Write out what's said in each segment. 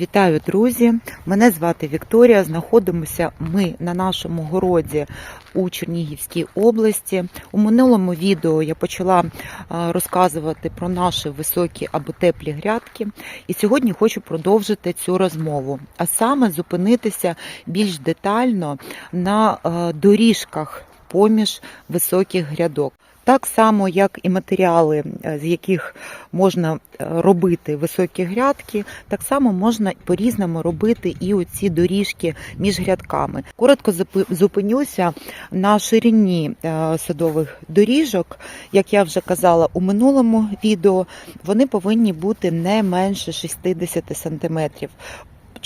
Вітаю, друзі! Мене звати Вікторія. Знаходимося ми на нашому городі у Чернігівській області. У минулому відео я почала розказувати про наші високі або теплі грядки. І сьогодні хочу продовжити цю розмову, а саме зупинитися більш детально на доріжках поміж високих грядок. Так само, як і матеріали, е, з яких можна е, робити високі грядки, так само можна по-різному робити і оці доріжки між грядками. Коротко зупинюся на ширині е, садових доріжок. Як я вже казала у минулому відео, вони повинні бути не менше 60 сантиметрів.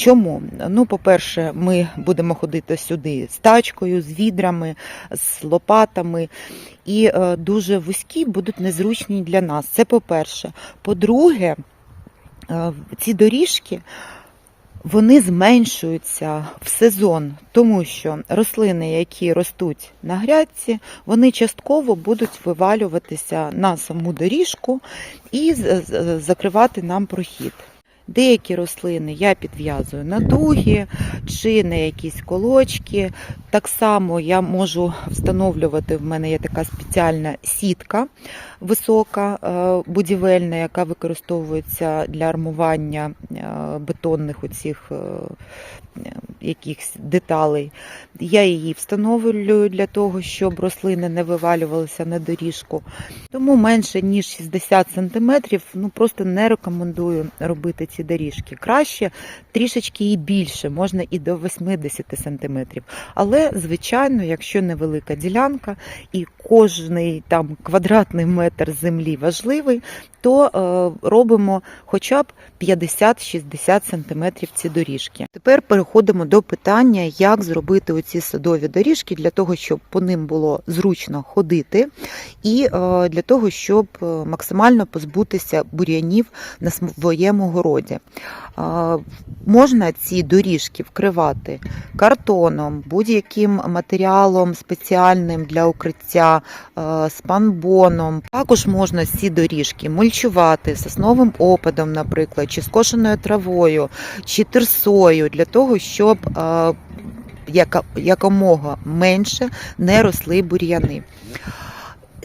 Чому? Ну, по-перше, ми будемо ходити сюди з тачкою, з відрами, з лопатами, і е, дуже вузькі будуть незручні для нас. Це по-перше. По-друге, е, ці доріжки. Вони зменшуються в сезон, тому що рослини, які ростуть на грядці, вони частково будуть вивалюватися на саму доріжку і закривати нам прохід. Деякі рослини я підв'язую на дуги чи на якісь колочки. Так само я можу встановлювати. В мене є така спеціальна сітка висока, е, будівельна, яка використовується для армування е, бетонних оцих е, якихось деталей. Я її встановлюю для того, щоб рослини не вивалювалися на доріжку. Тому менше ніж 60 см, ну просто не рекомендую робити ці доріжки. Краще трішечки і більше, можна і до 80 см. Але, звичайно, якщо невелика ділянка і кожний там квадратний метр землі важливий, то е, робимо хоча б 50-60 см ці доріжки. Тепер переходимо до питання, як зробити оці садові доріжки для того, щоб по ним було зручно ходити, і е, для того, щоб е, максимально позбутися бур'янів на своєму городі. Е, Можна ці доріжки вкривати картоном, будь-яким матеріалом спеціальним для укриття, е, спанбоном. Також можна ці доріжки мульчувати сосновим опадом, наприклад, чи скошеною травою, чи тирсою, для того, щоб е, якомога менше не росли бур'яни.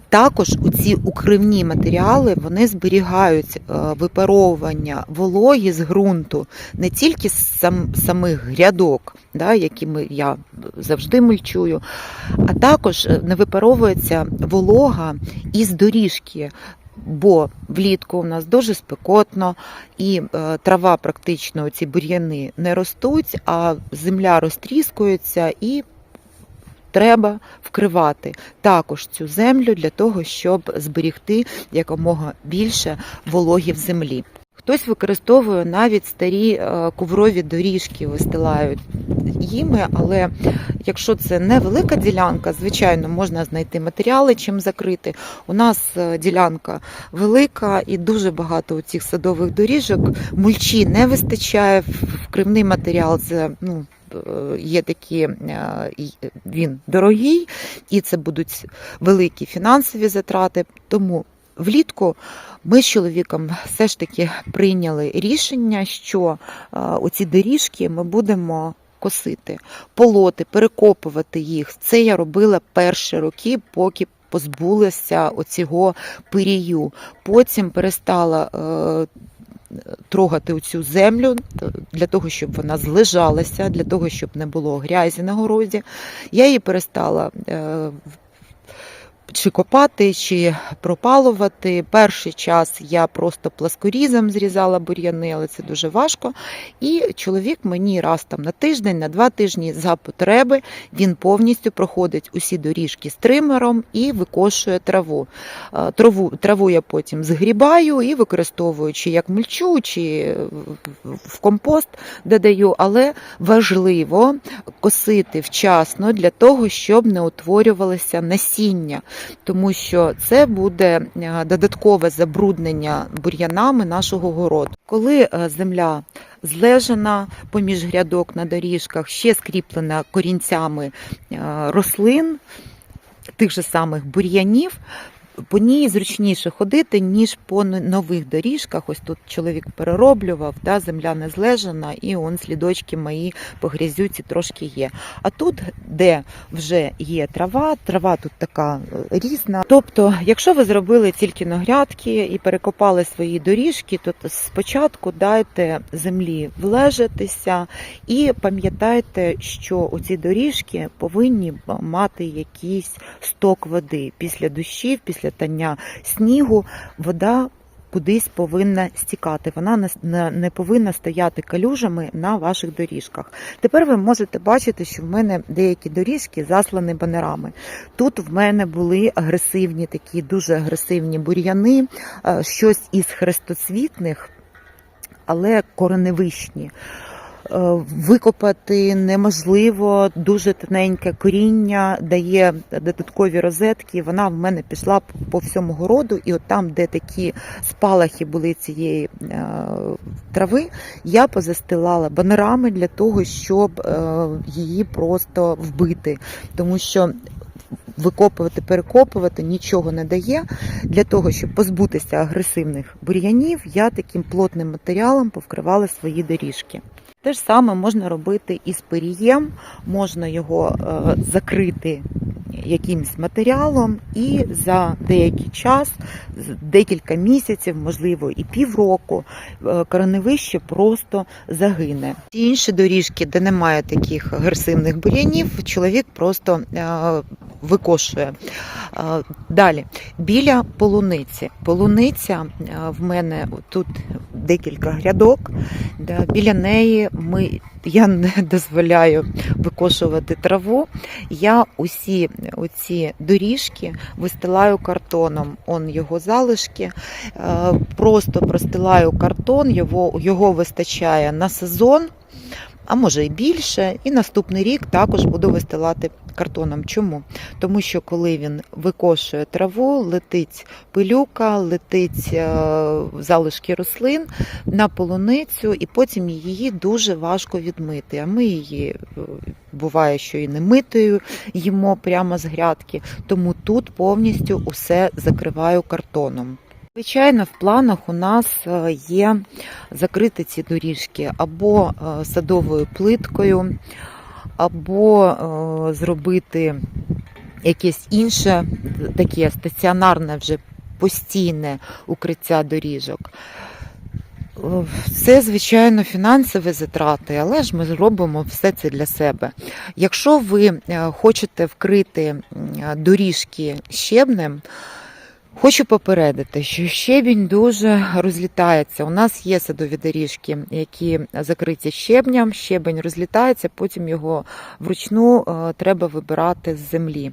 Також у ці укривні матеріали вони зберігають е, випаровування вологі з ґрунту не тільки з сам, самих грядок, да, якими я завжди мульчую, а також е, не випаровується волога із доріжки. Бо влітку у нас дуже спекотно, і е, трава практично ці бур'яни не ростуть, а земля розтріскується і треба вкривати також цю землю для того, щоб зберігти якомога більше вологі в землі. Хтось використовує навіть старі е, коврові доріжки, вистилають їми, але якщо це невелика ділянка, звичайно, можна знайти матеріали, чим закрити. У нас е, ділянка велика і дуже багато цих садових доріжок. Мульчі не вистачає, вкривний матеріал це ну. е, Є такі, е, він дорогий, і це будуть великі фінансові затрати. Тому влітку ми з чоловіком все ж таки прийняли рішення, що оці доріжки ми будемо косити, полоти, перекопувати їх. Це я робила перші роки, поки позбулася оцього пирію. Потім перестала. е, Трогати оцю землю для того, щоб вона злежалася, для того, щоб не було грязі на городі. Я її перестала е, чи копати, чи пропалувати. Перший час я просто пласкорізом зрізала бур'яни, але це дуже важко. І чоловік мені раз там на тиждень, на два тижні за потреби він повністю проходить усі доріжки з тримером і викошує траву. Е, Траву, траву я потім згрібаю і використовую чи як мульчу, чи в- компост додаю, але важливо косити вчасно для того, щоб не утворювалося насіння, тому що це буде е, додаткове забруднення бур'янами нашого городу. Коли е, земля злежена поміж грядок на доріжках, ще скріплена корінцями е, рослин, тих же самих бур'янів. По ній зручніше ходити, ніж по нових доріжках. Ось тут чоловік перероблював, да, земля не злежана, і он слідочки мої по грязюці трошки є. А тут, де вже є трава, трава тут така е, різна. Тобто, якщо ви зробили тільки на грядки і перекопали свої доріжки, то спочатку дайте землі влежатися і пам'ятайте, що оці доріжки повинні мати якийсь сток води. Після дощів, після тання снігу, вода кудись повинна стікати. Вона не повинна стояти калюжами на ваших доріжках. Тепер ви можете бачити, що в мене деякі доріжки заслані банерами. Тут в мене були агресивні, такі дуже агресивні бур'яни, е, щось із хрестоцвітних, але кореневищні. Е, Викопати неможливо, дуже тоненьке коріння дає додаткові розетки. Вона в мене пішла по- всьому городу, і от там, де такі спалахи були цієї е, трави, я позастилала банерами для того, щоб е, її просто вбити, тому що. Викопувати, перекопувати нічого не дає. Для того, щоб позбутися агресивних бур'янів, я таким плотним матеріалом повкривала свої доріжки. Те ж саме можна робити і з пирієм, можна його е, закрити якимсь матеріалом, і за деякий час, декілька місяців, можливо, і півроку, е, кореневище просто загине. Ті інші доріжки, де немає таких агресивних бур'янів, чоловік просто е, викошує. Е, Далі, біля полуниці. Полуниця в мене тут декілька грядок. Біля неї ми, я не дозволяю викошувати траву. Я усі оці доріжки вистилаю картоном. Он його залишки. Е, Просто простилаю картон, його, його вистачає на сезон. А може і більше, і наступний рік також буду вистилати картоном. Чому? Тому що коли він викошує траву, летить пилюка, летить е, залишки рослин на полуницю, і потім її дуже важко відмити. А ми її е, буває, що і не митою їмо прямо з грядки. Тому тут повністю усе закриваю картоном. Звичайно, в планах у нас е, є закрити ці доріжки або е, садовою плиткою, або е, зробити якесь інше, таке стаціонарне вже постійне укриття доріжок. Це, звичайно, фінансові затрати, але ж ми зробимо все це для себе. Якщо ви хочете вкрити доріжки щебнем, Хочу попередити, що щебінь дуже розлітається. У нас є садові доріжки, які закриті щебням. Щебень розлітається, потім його вручну е, треба вибирати з землі.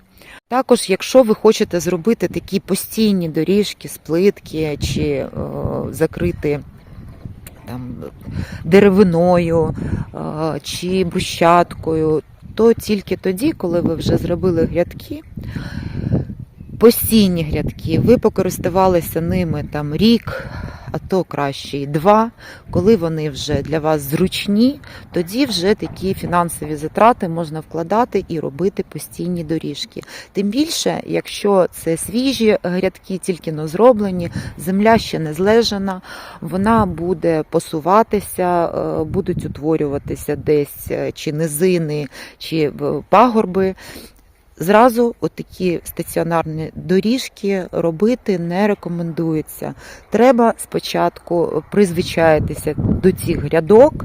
Також, якщо ви хочете зробити такі постійні доріжки з плитки чи е, закрити там, деревиною е, чи брусчаткою, то тільки тоді, коли ви вже зробили грядки, постійні грядки, ви покористувалися ними там рік, а то краще і два. Коли вони вже для вас зручні, тоді вже такі фінансові затрати можна вкладати і робити постійні доріжки. Тим більше, якщо це свіжі грядки, тільки но зроблені, земля ще не злежана, вона буде посуватися, е, будуть утворюватися десь е, чи низини, чи пагорби. Зразу отакі стаціонарні доріжки робити не рекомендується. Треба спочатку призвичаїтися до цих грядок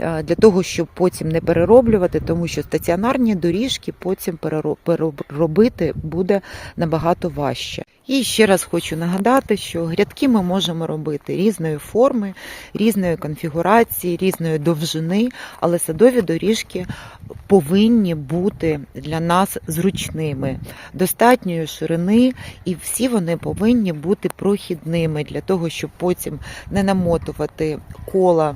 е, для того, щоб потім не перероблювати, тому що стаціонарні доріжки потім переро- переробити буде набагато важче. І ще раз хочу нагадати, що грядки ми можемо робити різної форми, різної конфігурації, різної довжини, але садові доріжки повинні бути для нас зручними, достатньої ширини, і всі вони повинні бути прохідними для того, щоб потім не намотувати кола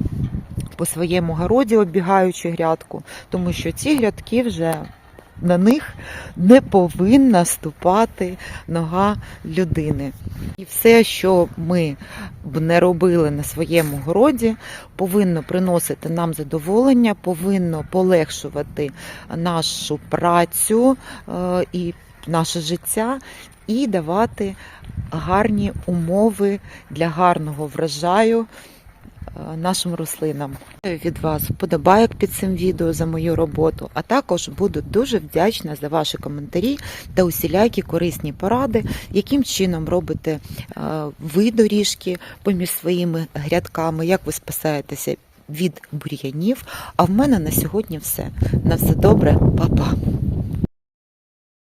по своєму городі, оббігаючи грядку, тому що ці грядки вже. На них не повинна ступати нога людини. І все, що ми б не робили на своєму городі, повинно приносити нам задоволення, повинно полегшувати нашу працю е, і наше життя і давати гарні умови для гарного врожаю нашим рослинам. Від вас вподобайок під цим відео за мою роботу, а також буду дуже вдячна за ваші коментарі та усілякі корисні поради, яким чином робите е, ви доріжки поміж своїми грядками, як ви спасаєтеся від бур'янів. А в мене на сьогодні все. На все добре, па-па!